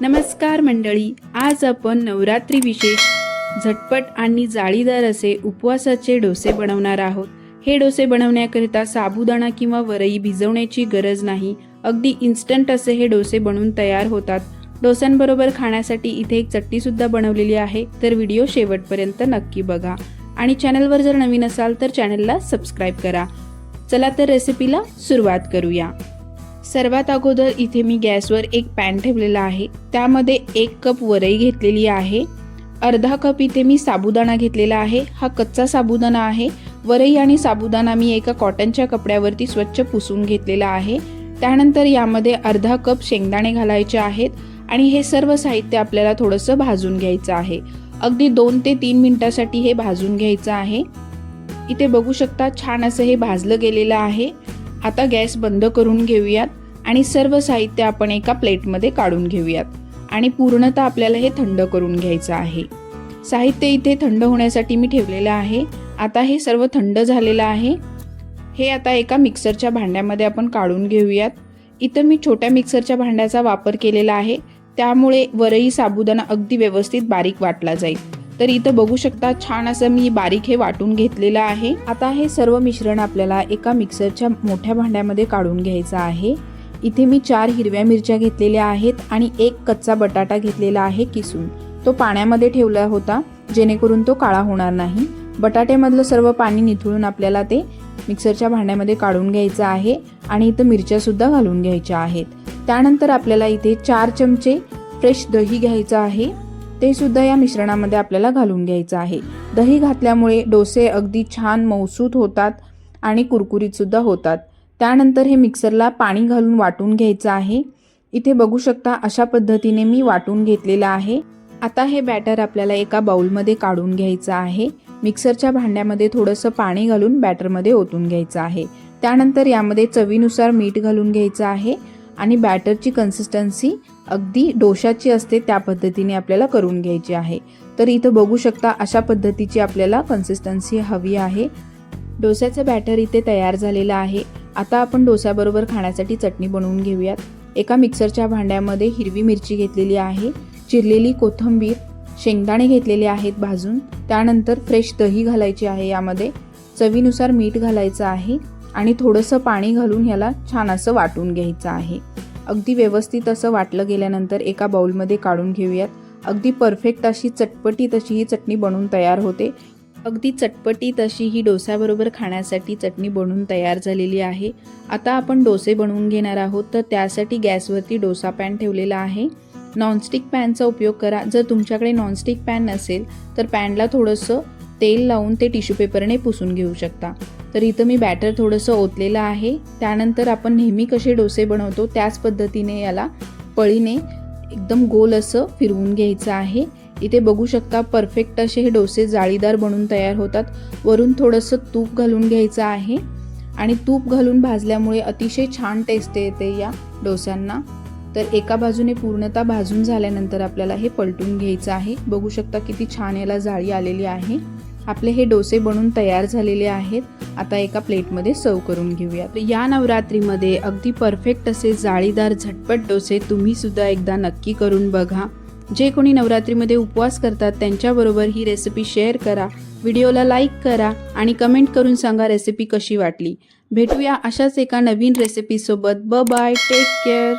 नमस्कार मंडळी आज आपण नवरात्री विशेष झटपट आणि जाळीदार असे उपवासाचे डोसे बनवणार आहोत. हे डोसे बनवण्याकरिता साबुदाणा किंवा वरई भिजवण्याची गरज नाही. अगदी इन्स्टंट असे हे डोसे बनून तयार होतात. डोस्यांबरोबर खाण्यासाठी इथे एक चटणीसुद्धा बनवलेली आहे तर व्हिडिओ शेवटपर्यंत नक्की बघा. आणि चॅनलवर जर नवीन असाल तर चॅनलला सबस्क्राईब करा. चला तर रेसिपीला सुरुवात करूया. सर्वात अगोदर इथे मी गॅसवर एक पॅन ठेवलेला आहे. त्यामध्ये एक कप वरई घेतलेली आहे. अर्धा कप इथे मी साबुदाणा घेतलेला आहे. हा कच्चा साबुदाणा आहे. वरई आणि साबुदाणा मी एका कॉटनच्या कपड्यावरती स्वच्छ पुसून घेतलेला आहे. त्यानंतर यामध्ये अर्धा कप शेंगदाणे घालायचे आहेत आणि हे सर्व साहित्य आपल्याला थोडंसं भाजून घ्यायचं आहे. अगदी दोन ते तीन मिनटासाठी हे भाजून घ्यायचं आहे. इथे बघू शकता छान असं हे भाजलं गेलेलं आहे. आता गॅस बंद करून घेऊयात आणि सर्व साहित्य आपण एका प्लेटमध्ये काढून घेऊयात. आणि पूर्णतः आपल्याला हे थंड करून घ्यायचं आहे. साहित्य इथे थंड होण्यासाठी मी ठेवलेलं आहे. आता हे सर्व थंड झालेलं आहे. हे आता एका मिक्सरच्या भांड्यामध्ये आपण काढून घेऊयात. इथं मी छोट्या मिक्सरच्या भांड्याचा वापर केलेला आहे. त्यामुळे वरही साबुदाणा अगदी व्यवस्थित बारीक वाटला जाईल. तर इथं बघू शकता छान असं मी बारीक हे वाटून घेतलेलं आहे. आता हे सर्व मिश्रण आपल्याला एका मिक्सरच्या मोठ्या भांड्यामध्ये काढून घ्यायचं आहे. इथे मी चार हिरव्या मिरच्या घेतलेल्या आहेत आणि एक कच्चा बटाटा घेतलेला आहे किसून. तो पाण्यामध्ये ठेवला होता जेणेकरून तो काळा होणार नाही. बटाट्यामधलं सर्व पाणी निथळून आपल्याला ते मिक्सरच्या भांड्यामध्ये काढून घ्यायचं आहे आणि इथं मिरच्यासुद्धा घालून घ्यायच्या आहेत. त्यानंतर आपल्याला इथे चार चमचे फ्रेश दही घ्यायचं आहे. ते सुद्धा या मिश्रणामध्ये आपल्याला घालून घ्यायचं आहे. दही घातल्यामुळे डोसे अगदी छान मौसूत होतात आणि कुरकुरीतसुद्धा होतात. त्यानंतर हे मिक्सरला पाणी घालून वाटून घ्यायचं आहे. इथे बघू शकता अशा पद्धतीने मी वाटून घेतलेलं आहे. आता हे बॅटर आपल्याला एका बाउलमध्ये काढून घ्यायचं आहे. मिक्सरच्या भांड्यामध्ये थोडंसं पाणी घालून बॅटरमध्ये ओतून घ्यायचं आहे. त्यानंतर यामध्ये चवीनुसार मीठ घालून घ्यायचं आहे आणि बॅटरची कन्सिस्टन्सी अगदी डोशाची असते त्या पद्धतीने आपल्याला करून घ्यायची आहे. तर इथं बघू शकता अशा पद्धतीची आपल्याला कन्सिस्टन्सी हवी आहे. डोस्याचं बॅटर इथे तयार झालेलं आहे. आता आपण डोस्याबरोबर खाण्यासाठी चटणी बनवून घेऊयात. एका मिक्सरच्या भांड्यामध्ये हिरवी मिरची घेतलेली आहे. चिरलेली कोथिंबीर शेंगदाणे घेतलेले आहेत भाजून. त्यानंतर फ्रेश दही घालायची आहे यामध्ये. चवीनुसार मीठ घालायचं आहे आणि थोडंसं पाणी घालून ह्याला छान असं वाटून घ्यायचं आहे. अगदी व्यवस्थित असं वाटलं गेल्यानंतर एका बाउलमध्ये काढून घेऊयात. अगदी परफेक्ट अशी चटपटीत अशी ही चटणी बनवून तयार होते. अगदी चटपटीत अशी ही डोसाबरोबर खाण्यासाठी चटणी बनवून तयार झालेली आहे. आता आपण डोसे बनवून घेणार आहोत तर त्यासाठी गॅसवरती डोसा पॅन ठेवलेला आहे. नॉनस्टिक पॅनचा उपयोग करा. जर तुमच्याकडे नॉनस्टिक पॅन नसेल तर पॅनला थोडंसं तेल लावून ते टिश्यू पेपरने पुसून घेऊ शकता. तर इथं मी बॅटर थोडंसं ओतलेलं आहे. त्यानंतर आपण नेहमी कसे डोसे बनवतो त्याच पद्धतीने याला पळीने एकदम गोल असं फिरवून घ्यायचं आहे. इथे बघू शकता परफेक्ट असे हे डोसे जाळीदार बनून तयार होतात. वरून थोडंसं तूप घालून घ्यायचं आहे. आणि तूप घालून भाजल्यामुळे अतिशय छान टेस्ट येते या डोस्यांना. तर एका बाजूने पूर्णतः भाजून झाल्यानंतर आपल्याला हे पलटून घ्यायचं आहे. बघू शकता किती छान याला जाळी आलेली आहे. आपले हे डोसे बनून तयार झालेले आहेत. आता एका प्लेटमध्ये सर्व करून घेऊया. या नवरात्रीमध्ये अगदी परफेक्ट असे जाळीदार झटपट डोसे तुम्ही सुद्धा एकदा नक्की करून बघा. जे कोणी नवरात्रीमध्ये उपवास करतात त्यांच्याबरोबर ही रेसिपी शेअर करा. व्हिडिओला लाईक करा आणि कमेंट करून सांगा रेसिपी कशी वाटली. भेटूया अशाच एका नवीन रेसिपीसोबत ब बाय टेक केअर